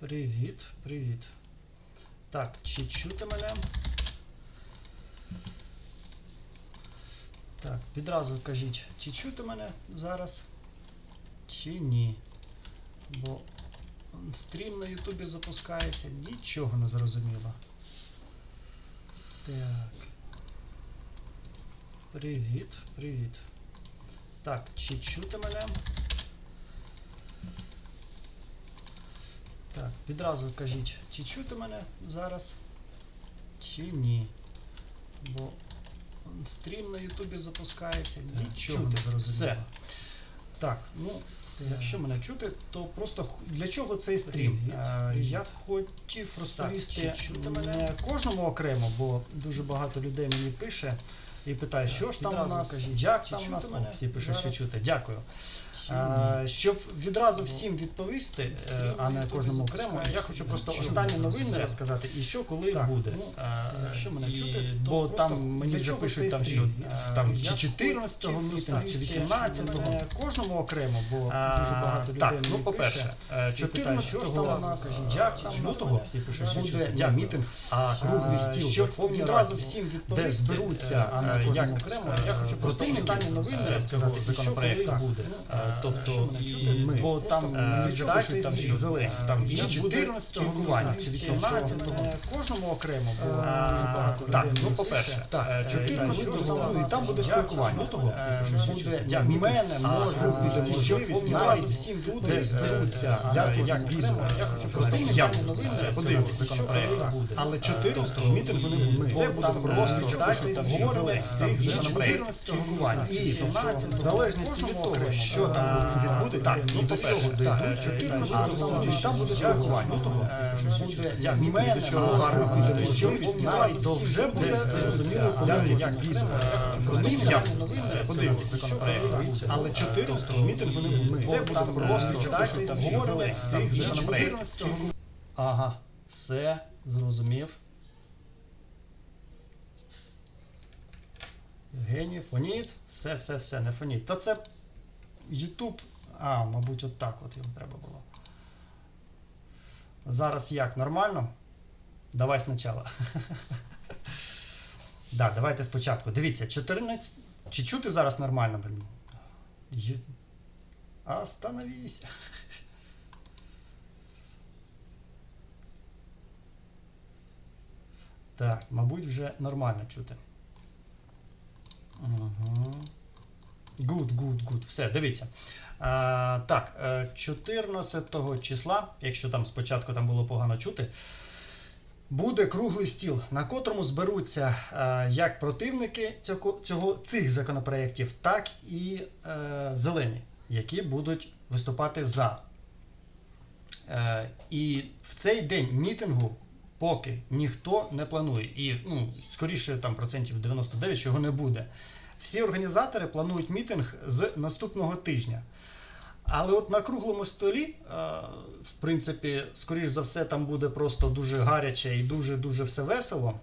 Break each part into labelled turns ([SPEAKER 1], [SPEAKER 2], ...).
[SPEAKER 1] Привіт, привіт. Так, чи чути мене? Так, відразу кажіть, чи чути мене зараз, чи ні. Бо стрім на Ютубі запускається, нічого не зрозуміло. Так. Привіт, привіт. Так, чи чути мене? Так, відразу кажіть, чи чути мене зараз, чи ні. Бо стрім на Ютубі запускається, нічого
[SPEAKER 2] чути.
[SPEAKER 1] не зрозуміло.
[SPEAKER 2] Все.
[SPEAKER 1] Так, ну, якщо мене чути, то просто х- для чого цей стрім?
[SPEAKER 2] Привіт,
[SPEAKER 1] Е,
[SPEAKER 2] привіт.
[SPEAKER 1] Я хотів розповісти
[SPEAKER 2] чи чути
[SPEAKER 1] не
[SPEAKER 2] мене?
[SPEAKER 1] кожному окремо, бо дуже багато людей мені пише і питає, що ж там у
[SPEAKER 2] відразу
[SPEAKER 1] нас,
[SPEAKER 2] кажіть,
[SPEAKER 1] як
[SPEAKER 2] чи
[SPEAKER 1] там у
[SPEAKER 2] чути
[SPEAKER 1] нас,
[SPEAKER 2] мене
[SPEAKER 1] всі пишуть, що
[SPEAKER 2] зараз?
[SPEAKER 1] чути. Дякую.
[SPEAKER 2] Чи
[SPEAKER 1] щоб відразу всім відповісти, е, а не кожному окремо, я хочу просто останні новини розказати і що коли буде.
[SPEAKER 2] ну, якщо мене
[SPEAKER 1] і-
[SPEAKER 2] чути, то
[SPEAKER 1] бо
[SPEAKER 2] просто
[SPEAKER 1] там мені
[SPEAKER 2] для
[SPEAKER 1] вже
[SPEAKER 2] чого
[SPEAKER 1] пишуть
[SPEAKER 2] цей
[SPEAKER 1] там, що
[SPEAKER 2] стрім?
[SPEAKER 1] е, там
[SPEAKER 2] я
[SPEAKER 1] чи 14-го
[SPEAKER 2] хотів
[SPEAKER 1] мітинг, чи
[SPEAKER 2] розповісти,
[SPEAKER 1] 18-го,
[SPEAKER 2] що
[SPEAKER 1] кожному окремо, бо дуже
[SPEAKER 2] А,
[SPEAKER 1] багато людей
[SPEAKER 2] Так,
[SPEAKER 1] мені
[SPEAKER 2] ну по-перше, е,
[SPEAKER 1] і що ж там у
[SPEAKER 2] 14-го
[SPEAKER 1] нас,
[SPEAKER 2] кажіть,
[SPEAKER 1] як там у нас
[SPEAKER 2] мене?
[SPEAKER 1] всі пишуть, що
[SPEAKER 2] Буде
[SPEAKER 1] буде мітинг, а круглий стіл
[SPEAKER 2] щоб
[SPEAKER 1] Верховної
[SPEAKER 2] відразу
[SPEAKER 1] Ради,
[SPEAKER 2] всім
[SPEAKER 1] де
[SPEAKER 2] відповісти,
[SPEAKER 1] зберуться, а
[SPEAKER 2] е,
[SPEAKER 1] не
[SPEAKER 2] як
[SPEAKER 1] кожному окремо, я хочу просто
[SPEAKER 2] противники
[SPEAKER 1] останні новини
[SPEAKER 2] цього
[SPEAKER 1] розказати, і що коли
[SPEAKER 2] законопроекту.
[SPEAKER 1] буде.
[SPEAKER 2] Е,
[SPEAKER 1] Е,
[SPEAKER 2] Тобто, і ми
[SPEAKER 1] бо там
[SPEAKER 2] е, нічого
[SPEAKER 1] там що зелені,
[SPEAKER 2] е,
[SPEAKER 1] там
[SPEAKER 2] і
[SPEAKER 1] 14
[SPEAKER 2] спілкування,
[SPEAKER 1] чи
[SPEAKER 2] чи
[SPEAKER 1] 18 кожному окремо,
[SPEAKER 2] А,
[SPEAKER 1] дуже багато
[SPEAKER 2] так, ну по-перше, так,
[SPEAKER 1] Е,
[SPEAKER 2] е,
[SPEAKER 1] 14
[SPEAKER 2] і там буде- спілкування.
[SPEAKER 1] е, буде
[SPEAKER 2] Мітинг.
[SPEAKER 1] мене, може бути можливість
[SPEAKER 2] Ради,
[SPEAKER 1] всім люди зберуться,
[SPEAKER 2] е,
[SPEAKER 1] взяти
[SPEAKER 2] як відео.
[SPEAKER 1] Я хочу просто
[SPEAKER 2] я
[SPEAKER 1] новини подивитися, що
[SPEAKER 2] законопроект.
[SPEAKER 1] буде.
[SPEAKER 2] Але
[SPEAKER 1] Е,
[SPEAKER 2] 14
[SPEAKER 1] тобто мітингу не буде.
[SPEAKER 2] Це буде просто читати говорили цих
[SPEAKER 1] Там
[SPEAKER 2] вже
[SPEAKER 1] законопроект
[SPEAKER 2] законопроект
[SPEAKER 1] спілкування.
[SPEAKER 2] і
[SPEAKER 1] І
[SPEAKER 2] 17
[SPEAKER 1] в залежності від того, що там відбудеться,
[SPEAKER 2] Так, ну,
[SPEAKER 1] і до чого дійдуть,
[SPEAKER 2] е,
[SPEAKER 1] 14
[SPEAKER 2] а,
[SPEAKER 1] там буде спілкування.
[SPEAKER 2] ну,
[SPEAKER 1] Е, Буде
[SPEAKER 2] що мітинг,
[SPEAKER 1] буде
[SPEAKER 2] можливість,
[SPEAKER 1] то вже буде зрозуміло, коли
[SPEAKER 2] як Е,
[SPEAKER 1] що
[SPEAKER 2] буде. Але 14 мітингу не буде.
[SPEAKER 1] Це буде просто читати говорили
[SPEAKER 2] говорили
[SPEAKER 1] цих
[SPEAKER 2] цих
[SPEAKER 1] вже 14 Ага, все, зрозумів. Євгеній, фоніт, все, все, все, не фоніт. Та це Ютуб. А, мабуть, от так от йому треба було. Зараз як? Нормально? Давай спочатку. Да, давайте спочатку. Дивіться, 14. Чи чути зараз нормально, блін? Остановись. Так, мабуть, вже нормально чути. Угу. Good, good, good. Все, дивіться. А, так, е, 14 числа, якщо там спочатку там було погано чути, буде круглий стіл, на котрому зберуться е, як противники цього, цього, цих законопроєктів, так і е, зелені, які будуть виступати за. Е, і в цей день мітингу поки ніхто не планує. І ну, скоріше там процентів 99, чого не буде. Всі організатори планують мітинг з наступного тижня. Але от на круглому столі, е, в принципі, скоріш за все, там буде просто дуже гаряче і дуже-дуже все весело.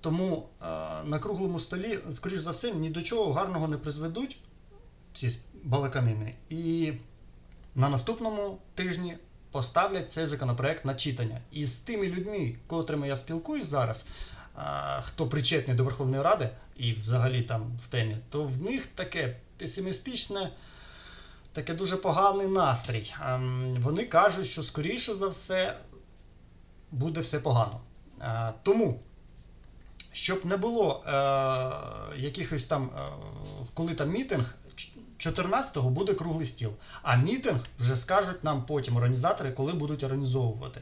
[SPEAKER 1] Тому е, на круглому столі, скоріш за все, ні до чого гарного не призведуть ці балаканини. І на наступному тижні поставлять цей законопроект на читання. І з тими людьми, котрими я спілкуюсь зараз, хто причетний до Верховної Ради і взагалі там в темі, то в них таке песимістичне, таке дуже поганий настрій. Ем, Вони кажуть, що скоріше за все буде все погано. Е, Тому. Щоб не було е, якихось там, е, коли там мітинг, 14-го буде круглий стіл. А мітинг вже скажуть нам потім організатори, коли будуть організовувати.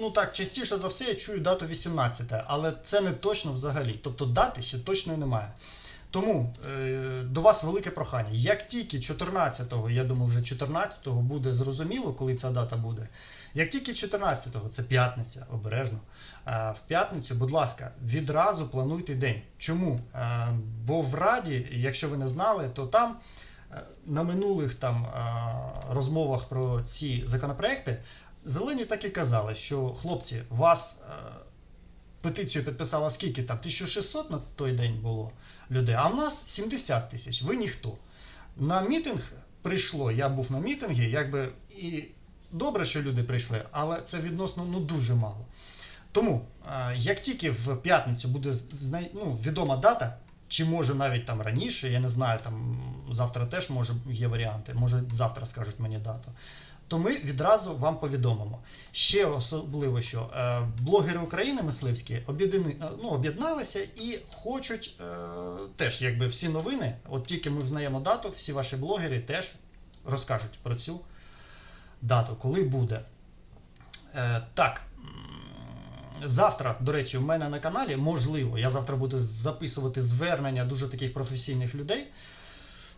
[SPEAKER 1] Ну так, частіше за все я чую дату 18, але це не точно взагалі. Тобто дати ще точної немає. Тому е, до вас велике прохання. Як тільки 14-го, я думаю, вже 14-го буде зрозуміло, коли ця дата буде. Як тільки 14-го, це п'ятниця, обережно. е, В п'ятницю, будь ласка, відразу плануйте день. Чому? Е, Бо в Раді, якщо ви не знали, то там е, на минулих там е, розмовах про ці законопроекти зелені так і казали, що хлопці, вас е, петицію підписало скільки там? 1600 на той день було людей, а в нас 70 тисяч. Ви ніхто. На мітинг прийшло. Я був на мітингі, якби і добре, що люди прийшли, але це відносно ну дуже мало. Тому, е, як тільки в п'ятницю буде ну, відома дата, чи може навіть там раніше, я не знаю, там завтра теж може є варіанти, може завтра скажуть мені дату. То ми відразу вам повідомимо. Ще особливо, що е, блогери України мисливські об'єднани, е, ну, об'єдналися і хочуть е, теж, якби всі новини, от тільки ми взнаємо дату, всі ваші блогери теж розкажуть про цю дату, коли буде. Е, так. Завтра, до речі, у мене на каналі, можливо, я завтра буду записувати звернення дуже таких професійних людей.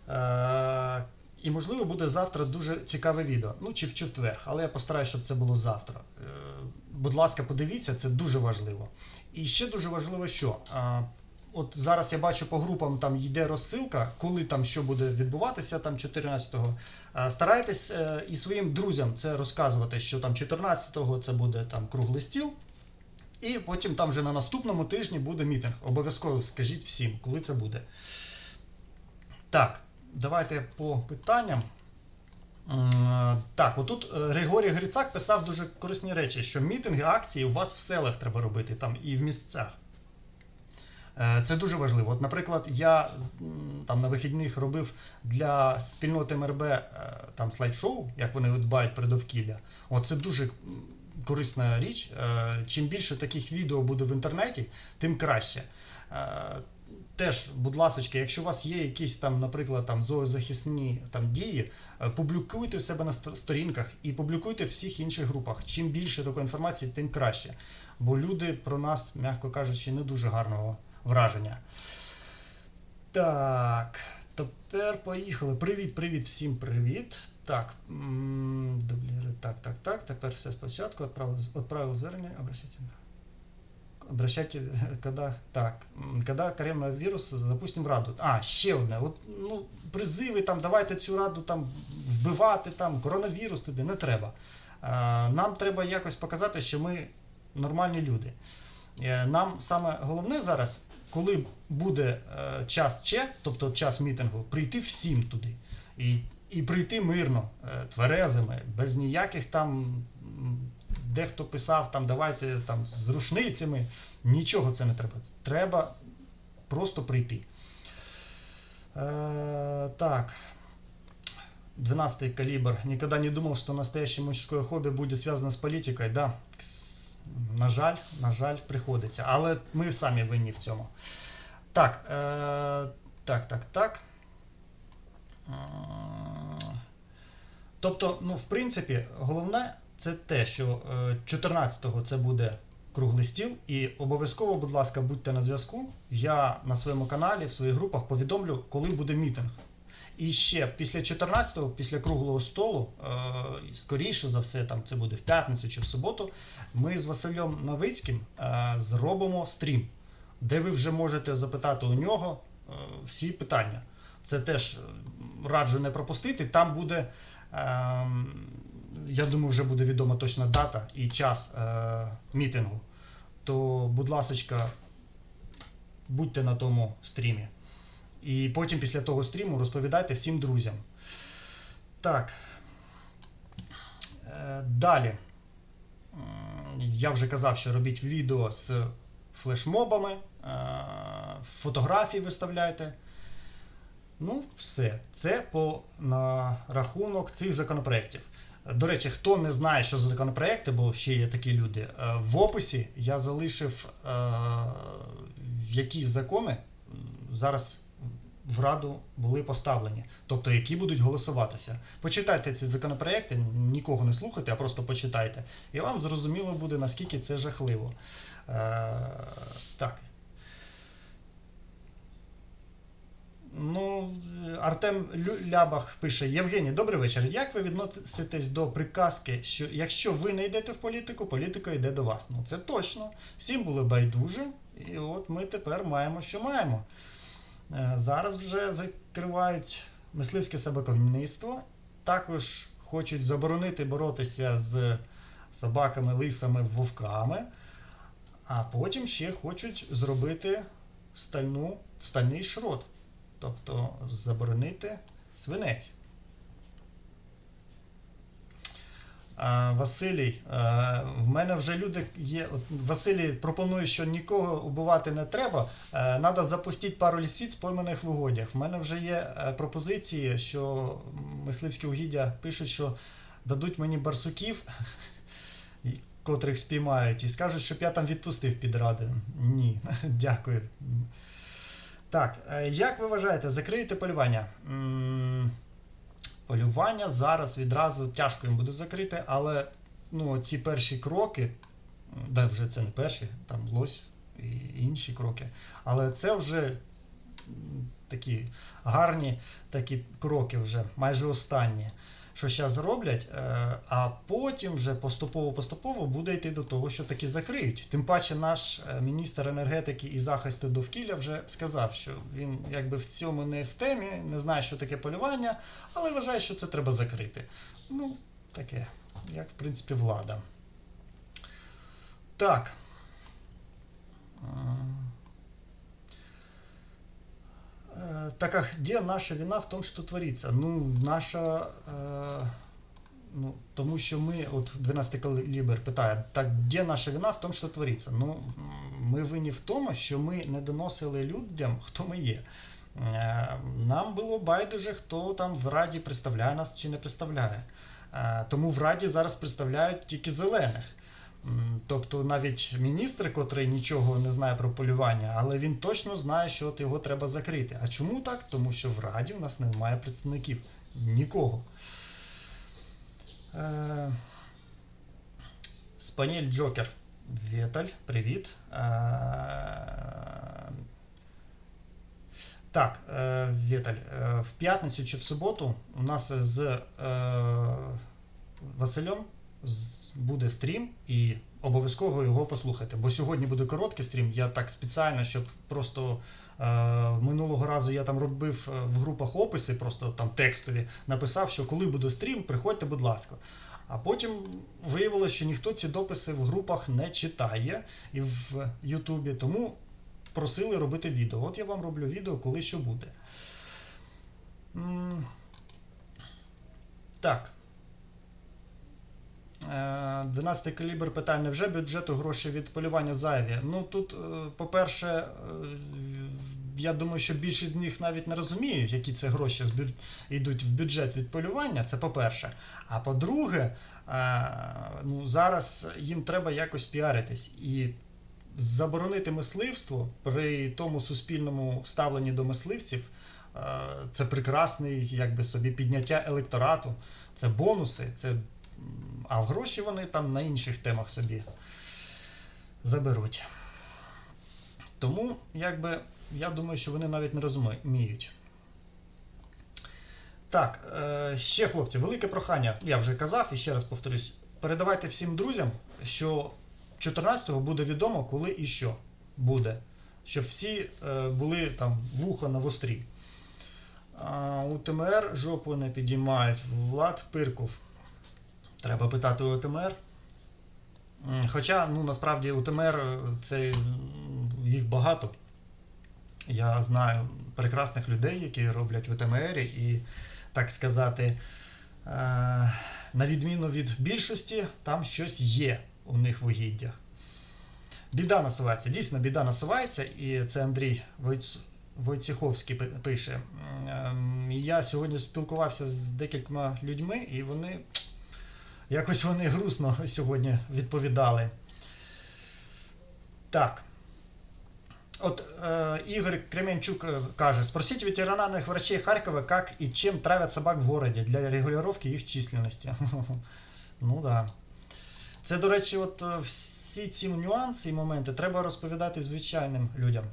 [SPEAKER 1] Е, і, можливо, буде завтра дуже цікаве відео. Ну, чи в четвер, але я постараюся, щоб це було завтра. Е, будь ласка, подивіться, це дуже важливо. І ще дуже важливо, що. От зараз я бачу по групам там йде розсилка, коли там що буде відбуватися, там 14-го. Е, Старайтесь е, і своїм друзям це розказувати, що там 14-го це буде там круглий стіл. І потім там вже на наступному тижні буде мітинг. Обов'язково скажіть всім, коли це буде. Так, давайте по питанням. Так, отут е, Григорій Грицак писав дуже корисні речі, що мітинги, акції у вас в селах треба робити там і в місцях. Е, Це дуже важливо. От, наприклад, я там на вихідних робив для спільноти МРБ е, там слайд-шоу, як вони дбають про довкілля. От це дуже корисна річ. Чим більше таких відео буде в інтернеті, тим краще. Теж, будь ласка, якщо у вас є якісь там, наприклад, там зоозахисні там дії, е, публікуйте в себе на сторінках і публікуйте в всіх інших групах. Чим більше такої інформації, тим краще. Бо люди про нас, м'яко кажучи, не дуже гарного враження. Так, тепер поїхали. Привіт, привіт, всім привіт. Так, дубліри, так, так, так. Тепер все спочатку. Отправили, отправили звернення, обращайте. Обращайте, когда, так, когда коронавірус запустимо в раду. А, ще одне. От, ну, призиви, там, давайте цю раду там вбивати, там, коронавірус туди, не треба. Нам треба якось показати, що ми нормальні люди. Е, Нам саме головне зараз, коли буде е, час Че, тобто час мітингу, прийти всім туди. І, і прийти мирно, е, тверезими, без ніяких там. Дехто писав, там давайте там з рушницями. Нічого це не треба. Треба просто прийти. Е, так. 12 калибр. Никогда не думал, что настоящее мужское хобби будет связано с политикой. Да, на жаль, на жаль, приходиться. Але ми самі винні в цьому. Так, е, так, так, так. Тобто, ну, в принципі, головне це те, що е, 14-го це буде круглий стіл, і обов'язково, будь ласка, будьте на зв'язку. Я на своєму каналі, в своїх групах повідомлю, коли буде мітинг. І ще після 14-го, після круглого столу, е, скоріше за все, там це буде в п'ятницю чи в суботу, ми з Василем Новицьким е, зробимо стрім, де ви вже можете запитати у нього е, всі питання. Це теж е, раджу не пропустити. Там буде, е, я думаю, вже буде відома точна дата і час е, мітингу. То, будь ласочка, будьте на тому стрімі. І потім після того стріму розповідайте всім друзям. Так. Е, Далі. Я вже казав, що робіть відео з флешмобами, е, фотографії виставляйте. Ну, все. Це по на рахунок цих законопроєктів. До речі, хто не знає, що за законопроекти, бо ще є такі люди, е, в описі я залишив, е, які закони зараз в Раду були поставлені, тобто які будуть голосуватися. Почитайте ці законопроекти, нікого не слухайте, а просто почитайте. І вам зрозуміло буде, наскільки це жахливо. Е, так. Ну, Артем Лябах пише: Євгеній, добрий вечір. Як ви відноситесь до приказки, що якщо ви не йдете в політику, політика йде до вас? Ну це точно. Всім було байдуже, і от ми тепер маємо, що маємо. Е, Зараз вже закривають мисливське собаковництво. Також хочуть заборонити боротися з собаками, лисами, вовками. А потім ще хочуть зробити стальну, стальний шрот. Тобто заборонити свинець. Василій, в мене вже люди є. Василій пропонує, що нікого убивати не треба. Треба запустити пару лісиць пойманих в угодях. В мене вже є е, пропозиції, що мисливські угіддя пишуть, що дадуть мені барсуків, котрих спіймають, і скажуть, щоб я там відпустив під ради. Ні, дякую. Так, е, як ви вважаєте, закриєте полювання? Полювання зараз відразу тяжко їм буде закрити, але ну, ці перші кроки, да, вже це не перші, там лось і інші кроки, але це вже такі гарні такі кроки, вже майже останні, що зараз роблять, е, а потім вже поступово-поступово буде йти до того, що таки закриють. Тим паче наш е, міністр енергетики і захисту довкілля вже сказав, що він якби в цьому не в темі, не знає, що таке полювання, але вважає, що це треба закрити. Ну, таке, як в принципі влада. Так. М. Э, Так а где наша вина в том, что творится? Ну, наша. Е, ну, тому що ми, от 12 калібр питає, так де наша вина в тому, що твориться? Ну, ми винні в тому, що ми не доносили людям, хто ми є. Е, Нам було байдуже, хто там в Раді представляє нас чи не представляє. Е, Тому в Раді зараз представляють тільки зелених. Тобто навіть міністр, котрий нічого не знає про полювання, але він точно знає, що от його треба закрити. А чому так? Тому що в Раді в нас немає представників. Нікого. Е, Спанель Джокер. Віталь, привіт. Е, Так, е, Віталь, в п'ятницю чи в суботу у нас з Василем з- буде стрім і обов'язково його послухайте. Бо сьогодні буде короткий стрім. Я так спеціально, щоб просто е, минулого разу я там робив е, в групах описи, просто там текстові, написав, що коли буде стрім, приходьте, будь ласка. А потім виявилося, що ніхто ці дописи в групах не читає і в Ютубі, тому просили робити відео. От я вам роблю відео, коли що буде. Так. Е, 12 калібр питання. Невже бюджету гроші від полювання зайві? Ну тут, е, по-перше, е, я думаю, що більшість з них навіть не розуміють, які це гроші йдуть в бюджет від полювання. Це по-перше. А по-друге, е, ну, зараз їм треба якось піаритись. І заборонити мисливство при тому суспільному ставленні до мисливців. е, Це прекрасний якби собі підняття електорату, це бонуси, це А в гроші вони там на інших темах собі заберуть. Тому, якби, я думаю, що вони навіть не розуміють. Так, е, ще хлопці, велике прохання. Я вже казав і ще раз повторюсь. Передавайте всім друзям, що 14-го буде відомо, коли і що буде. Щоб всі е, були там вухо на вострі. А, УТМР жопу не підіймають. Влад Пирков. Треба питати у УТМР. М, Хоча, ну, насправді, УТМР е, це їх багато. Я знаю прекрасних людей, які роблять в УТМР, і, так сказати, е, на відміну від більшості, там щось є у них в угіддях. Біда насувається. Дійсно, біда насувається, і це Андрій Войц... Войцеховський пише. Ем, Я сьогодні спілкувався з декількома людьми, і вони якось вони грустно сьогодні відповідали. Так. От э, Игорь Кременчук э, каже, спросите ветеринарных врачей Харькова, как и чем травят собак в городе для регулировки їх численності. ну да. Це, до речі, от е, всі ці нюанси і моменти треба розповідати звичайним людям.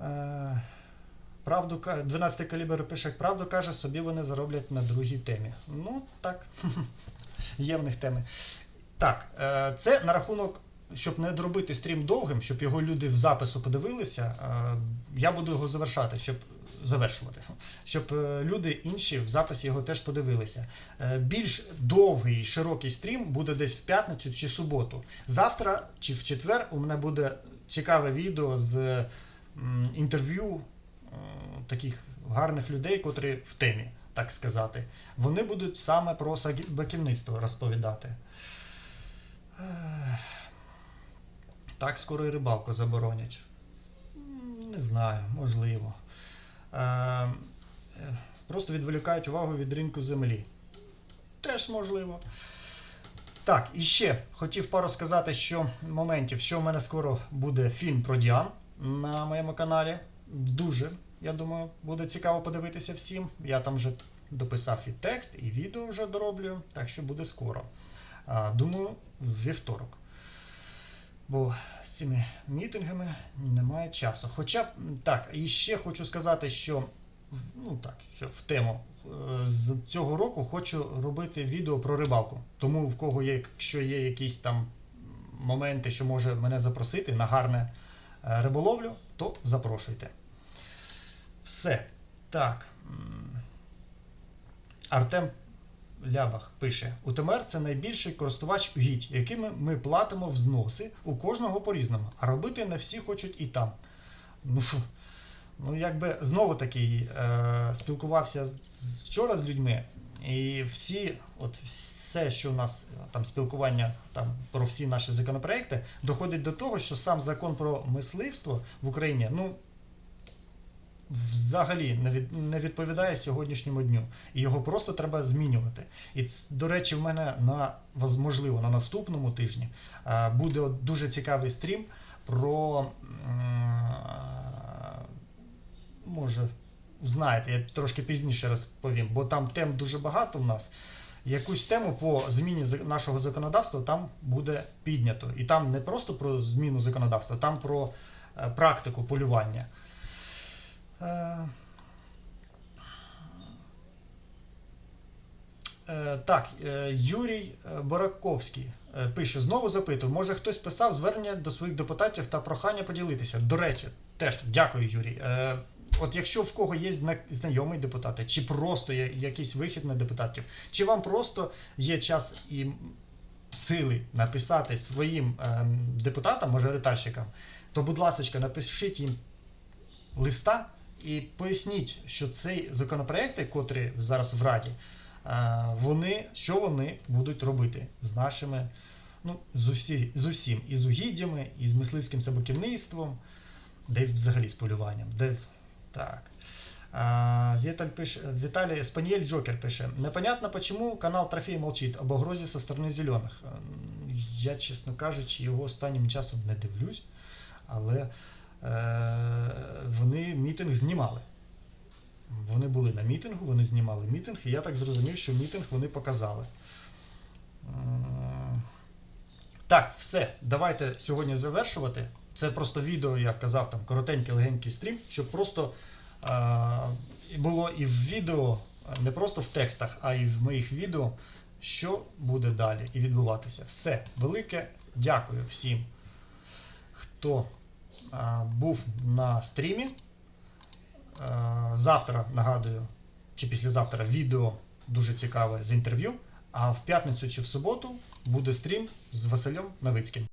[SPEAKER 1] Е, правду, ка- 12 калібр пише, правду каже, собі вони зароблять на другій темі. Ну, так. Є в них теми. Так, е, це на рахунок, щоб не зробити стрім довгим, щоб його люди в запису подивилися, е, я буду його завершати, щоб завершувати, щоб е, люди інші в записі його теж подивилися. Більш довгий, широкий стрім буде десь в п'ятницю чи суботу. Завтра чи в четвер у мене буде цікаве відео з інтерв'ю таких гарних людей, котрі в темі. так сказати, вони будуть саме про собаківництво розповідати. Так скоро і рибалку заборонять. Не знаю, можливо. Е, е, Просто відволікають увагу від ринку землі. Теж можливо. Так, і ще хотів пару сказати, що моментів, що в мене скоро буде фільм про Діан на моєму каналі. Дуже, я думаю, буде цікаво подивитися всім. Я там вже дописав і текст, і відео вже дороблю, так що буде скоро. Думаю, вівторок. Бо з цими мітингами немає часу. Хоча так, і ще хочу сказати, що ну так, що в тему. е, З цього року хочу робити відео про рибалку. Тому в кого є, якщо є якісь там моменти, що може мене запросити на гарне е, риболовлю, то запрошуйте. Все. Так. Артем Лябах пише: УТМР це найбільший користувач угідь, якими ми платимо взноси у кожного по-різному, а робити не всі хочуть і там. Ну, ну якби знову таки е, спілкувався вчора з людьми, і всі, от все, що у нас там спілкування там про всі наші законопроекти, доходить до того, що сам закон про мисливство в Україні, ну. Взагалі не, від, не відповідає сьогоднішньому дню. І його просто треба змінювати. І до речі, в мене на можливо на наступному тижні буде дуже цікавий стрім про може, знаєте, я трошки пізніше розповім, бо там тем дуже багато в нас. Якусь тему по зміні нашого законодавства там буде піднято. І там не просто про зміну законодавства, там про е, практику полювання. Е, Е, Так, е, Юрій Бораковський пише: знову запитую, може хтось писав звернення до своїх депутатів та прохання поділитися. До речі, теж дякую, Юрій. От якщо в кого є зна- знайомі депутати, чи просто є якийсь вихід на депутатів, чи вам просто є час і сили написати своїм ем, депутатам, мажоритарщикам, то, будь ласка, напишіть їм листа і поясніть, що ці законопроекти, котрі зараз в Раді, е, вони, що вони будуть робити з нашими, ну, з, усі, з усім, і з угіддями, і з мисливським собаківництвом, де взагалі з полюванням. Де, так. А, Віталь пише, Виталий Спаниель Джокер пише. Непонятно, почему канал Трофей молчит об угрозі со сторони зелених. Ем, Я, чесно кажучи, його останнім часом не дивлюсь, але е, вони мітинг знімали. Вони були на мітингу, вони знімали мітинг, і я так зрозумів, що мітинг вони показали. Так, все, давайте сьогодні завершувати. Це просто відео, я казав, там коротенький легенький стрім, щоб просто е, було і в відео, е, не просто в текстах, а і в моїх відео, що буде далі і відбуватися. Все, велике дякую всім, хто е, був на стрімі. Завтра нагадую, чи післязавтра відео дуже цікаве з інтерв'ю. А в п'ятницю чи в суботу буде стрім з Василем Новицьким.